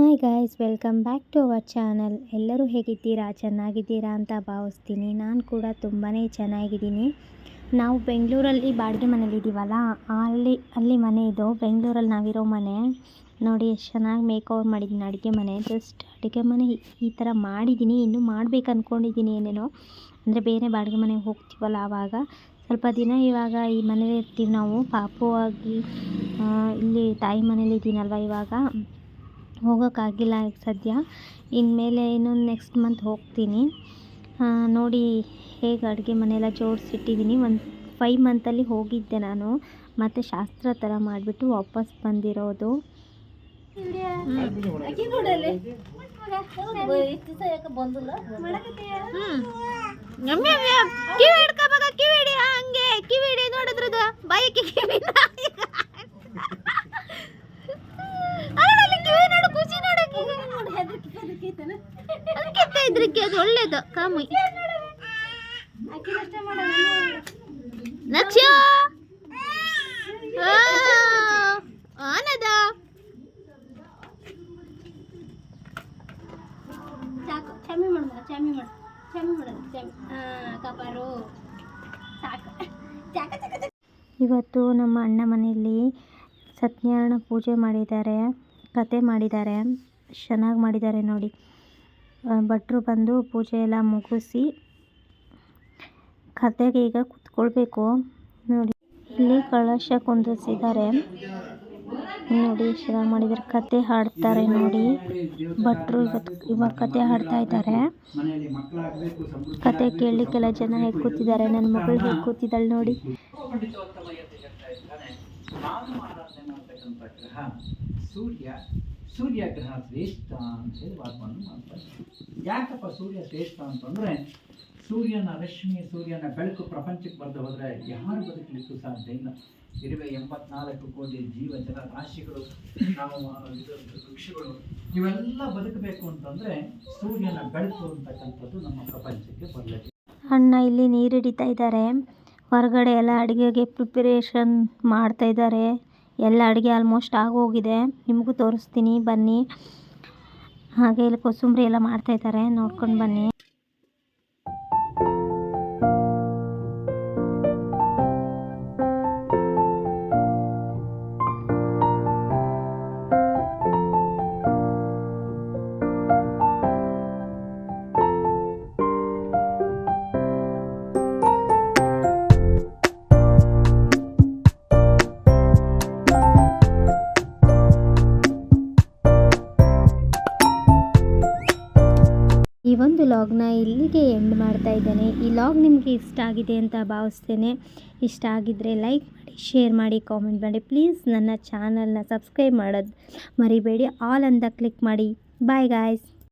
Hi guys welcome back to our channel ಎಲ್ಲರೂ ಹೇಗಿದ್ದೀರಾ? ಚೆನ್ನಾಗಿದ್ದೀರಾ ಅಂತ ಭಾವಿಸ್ತೀನಿ. ನಾನು ಕೂಡ ತುಂಬಾ ಚೆನ್ನಾಗಿದ್ದೀನಿ. ನಾವು ಬೆಂಗಳೂರಲ್ಲಿ ಬಾಡಿಗೆ ಮನೇಲಿದ್ದೀವಲ್ಲ ಅಲ್ಲಿ ಅಲ್ಲಿ ಮನೆ ಇದು. ಬೆಂಗಳೂರಲ್ಲಿ ನಾವಿರೋ ಮನೆ. ನೋಡಿ ಎಷ್ಟು ಚೆನ್ನಾಗಿ ಮೇಕ್ ಓವರ್ ಮಾಡಿದ್ದೀನಿ ಅಡುಗೆ ಮನೆ. ಜಸ್ಟ್ ಅಡುಗೆ ಮನೆ ಈ- ಥರ ಮಾಡಿದ್ದೀನಿ ಇನ್ನೂ ಮಾಡ್ಬೇಕು ಅಂದ್ಕೊಂಡಿದ್ದೀನಿ ಏನೇನೋ. ಅಂದರೆ ಬೇರೆ ಬಾಡಿಗೆ ಮನೆಗೆ ಹೋಗ್ತೀವಲ್ಲ ಆವಾಗ. ಸ್ವಲ್ಪ ದಿನ ಇವಾಗ ಈ ಮನೇಲಿ ಇರ್ತೀವಿ ನಾವು. ಪಾಪು ಆಗಿ ಇಲ್ಲಿ ತಾಯಿ ಮನೇಲಿ ಇದ್ದೀನಲ್ವ ಇವಾಗ. ಹೋಗೋಕ್ಕಾಗಿಲ್ಲ ಈಗ ಸದ್ಯ. ಇನ್ಮೇಲೆ ಇನ್ನೊಂದು ನೆಕ್ಸ್ಟ್ ಮಂತ್ ಹೋಗ್ತೀನಿ. ನೋಡಿ ಹೇಗೆ ಅಡುಗೆ ಮನೆಯೆಲ್ಲ ಜೋಡಿಸಿಟ್ಟಿದ್ದೀನಿ ಒಂದು ಫೈವ್ ಮಂತಲ್ಲಿ ಹೋಗಿದ್ದೆ ನಾನು. ಮತ್ತು ಶಾಸ್ತ್ರ ಥರ ಮಾಡಿಬಿಟ್ಟು ವಾಪಸ್ ಬಂದಿರೋದು. ಹಂಗೆ ಕಿವಿಡಿ ಕಿವಿ ಇದ್ರಕ್ಕೆ ಅದು ಒಳ್ಳೇದು. ಕಾಮಿ ನಕ್ಷ ಆನದ. ಸಾಕು. ಮಾಡು ಮಾಡು ಮಾಡೋದು ಸಾಕು. ಚಾಕ ಚಾಕ ಇವತ್ತು ನಮ್ಮ ಅಣ್ಣ ಮನೆಯಲ್ಲಿ ಸತ್ಯನಾರಾಯಣ ಪೂಜೆ ಮಾಡಿದ್ದಾರೆ ಕತೆ ಮಾಡಿದ್ದಾರೆ ಚೆನ್ನಾಗಿ ಮಾಡಿದ್ದಾರೆ ನೋಡಿ. ಭಟ್ರು ಬಂದು ಪೂಜೆ ಎಲ್ಲ ಮುಗಿಸಿ ಕತೆಗೆ ಈಗ ಕುತ್ಕೊಳ್ಬೇಕು. ನೋಡಿ, ಇಲ್ಲಿ ಕಳಶ ಕುಂದಿಸಿದ್ದಾರೆ ನೋಡಿ ಚೆನ್ನಾಗಿ ಮಾಡಿದ್ದಾರೆ ಕತೆ ಹಾಡ್ತಾರೆ ನೋಡಿ. ಭಟ್ರು ಇವತ್ತು ಇವಾಗ ಕತೆ ಹಾಡ್ತಾ ಇದ್ದಾರೆ. ಕತೆ ಕೇಳಲಿಕ್ಕೆಲ್ಲ ಜನ ಹೇಗೆ ಕೂತಿದ್ದಾರೆ ನನ್ನ ಮಗಳು ಹೇಗೆ ಕೂತಿದ್ದಾಳೆ ನೋಡಿ ಸೂರ್ಯ ಸೂರ್ಯ ಗ್ರಹ ಶ್ರೇಷ್ಠ ಅಂತ ಹೇಳಿ ವಾದವನ್ನು ಮಾಡ್ತಾರೆ ಯಾಕಪ್ಪ ಸೂರ್ಯ ಶ್ರೇಷ್ಠ ಅಂತಂದ್ರೆ, ಸೂರ್ಯನ ರಶ್ಮಿ, ಸೂರ್ಯನ ಬೆಳಕು ಪ್ರಪಂಚಕ್ಕೆ ಬರದೆ ಹೋದ್ರೆ ಯಾರು ಬದುಕಲಿಕ್ಕೂ ಸಾಧ್ಯ ಇಲ್ಲ. ಇರುವೆ ಎಂಬತ್ನಾಲ್ಕು ಕೋಟಿ ಜೀವ ಜಲ ರಾಶಿಗಳು, ನಾವು ವೃಕ್ಷಗಳು, ಇವೆಲ್ಲ ಬದುಕಬೇಕು ಅಂತಂದ್ರೆ ಸೂರ್ಯನ ಬೆಳಕು ಅಂತಕ್ಕಂಥದ್ದು ನಮ್ಮ ಪ್ರಪಂಚಕ್ಕೆ ಬರಲಿದೆ ಅಣ್ಣ ಇಲ್ಲಿ ನೀರು ಹಿಡಿತಾ ಇದ್ದಾರೆ. ಹೊರಗಡೆ ಎಲ್ಲ ಅಡುಗೆಗೆ ಪ್ರಿಪರೇಷನ್ ಮಾಡ್ತಾ ಇದ್ದಾರೆ. ಎಲ್ಲ ಅಡುಗೆ ಆಲ್ಮೋಸ್ಟ್ ಆಗೋಗಿದೆ. ನಿಮಗೂ ತೋರಿಸ್ತೀನಿ, ಬನ್ನಿ. ಹಾಗೆ ಇಲ್ಲಿ ಕೋಸಂಬರಿ ಎಲ್ಲ ಮಾಡ್ತಾ ಇದ್ದಾರೆ. ನೋಡ್ಕೊಂಡು ಬನ್ನಿ. ಈ ಒಂದು ಲಾಗ್ನ ಇಲ್ಲಿಗೆ ಎಂಡ್ ಮಾಡ್ತಾ ಇದ್ದೇನೆ. ಈ ಲಾಗ್ ನಿಮಗೆ ಇಷ್ಟ ಆಗಿದೆ ಅಂತ ಭಾವಿಸ್ತೇನೆ. ಇಷ್ಟ ಆಗಿದ್ದರೆ ಲೈಕ್ ಮಾಡಿ, ಶೇರ್ ಮಾಡಿ, ಕಾಮೆಂಟ್ ಮಾಡಿ. ಪ್ಲೀಸ್ ನನ್ನ ಚಾನಲ್ನ ಸಬ್ಸ್ಕ್ರೈಬ್ ಮಾಡೋದು ಮರಿಬೇಡಿ. ಆಲ್ ಅಂತ ಕ್ಲಿಕ್ ಮಾಡಿ. Bye guys.